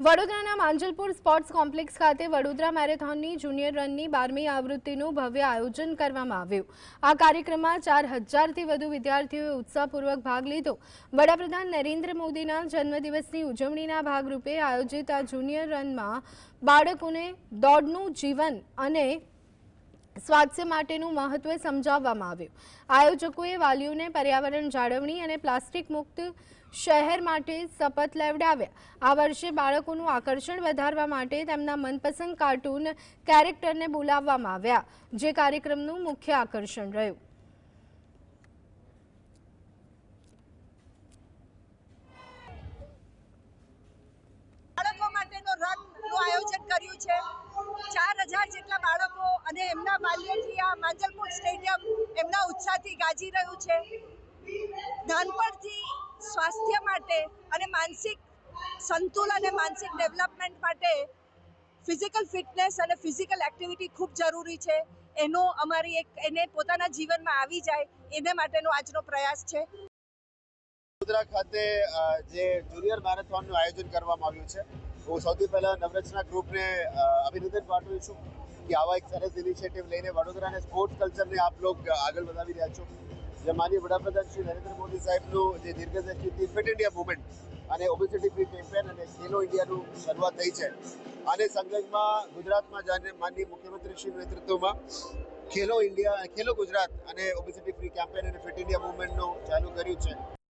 વડોદરાના Manjalpur sports complex ખાતે Vadodara મેરેથોનની junior રનની બારમી આવૃત્તિનું ભવ્ય આયોજન કરવામાં આવ્યું. આ કાર્યક્રમમાં ચાર હજારથી વધુ વિદ્યાર્થીઓએ ઉત્સાહપૂર્વક ભાગ લીધો. વડાપ્રધાન નરેન્દ્ર મોદીના જન્મદિવસની ઉજવણીના ભાગરૂપે આયોજિત આ જુનિયર રનમાં બાળકોને દોડનું જીવન અને સ્વાસ્થ્ય માટેનું મહત્વ સમજાવવામાં આવ્યું. આયોજકોએ વાલીઓને પર્યાવરણ જાળવણી અને પ્લાસ્ટિક મુક્ત શહેર માટે શપથ લેવડાવ્યા. આ વર્ષે બાળકોનું આકર્ષણ વધારવા માટે તેમના મનપસંદ કાર્ટૂન કેરેક્ટરને બોલાવવામાં આવ્યા, જે કાર્યક્રમનું મુખ્ય આકર્ષણ રહ્યું. આયોજન કર્યું છે. ચાર હજાર જેટલા બાળકો અને એમના બાલ્યથી આ માંજલપુર સ્ટેડિયમ એમના ઉત્સાહથી ગાજી રહ્યું છે. નાનપણથી સ્વાસ્થ્ય માટે અને માનસિક સંતુલન અને માનસિક ડેવલપમેન્ટ માટે ફિઝિકલ ફિટનેસ અને ફિઝિકલ એક્ટિવિટી ખૂબ જરૂરી છે. એનો અમારી એક, એને પોતાના જીવનમાં આવી જાય, એને માટેનો આજનો પ્રયાસ છે. વડોદરા ખાતે જે જુનિયર મેરેથોનનું આયોજન કરવામાં આવ્યું છે. હું સૌથી પહેલા નવરચના ગ્રુપને અભિનંદન પાઠવું છું કે આવા એક સરસ ઇનિશિયેટિવ લઈને વડોદરાને સ્પોર્ટ્સ કલ્ચરને આપ લોક આગળ વધાવી રહ્યા છો. જે માનીય વડાપ્રધાન શ્રી નરેન્દ્ર મોદી સાહેબનું જે દીર્ઘદ્રષ્ટિથી ફિટ ઇન્ડિયા મુવમેન્ટ અને ઓબેસિટી ફ્રી કેમ્પેન અને ખેલો ઇન્ડિયાનું શરૂઆત થઈ છે. આને સંલગ્નમાં ગુજરાતમાં જાણે માનનીય મુખ્યમંત્રી શ્રી નેતૃત્વમાં ખેલો ઇન્ડિયા, ખેલો ગુજરાત અને ઓબેસિટી ફ્રી કેમ્પેન અને ફિટ ઇન્ડિયા મુવમેન્ટનું ચાલુ કર્યું છે.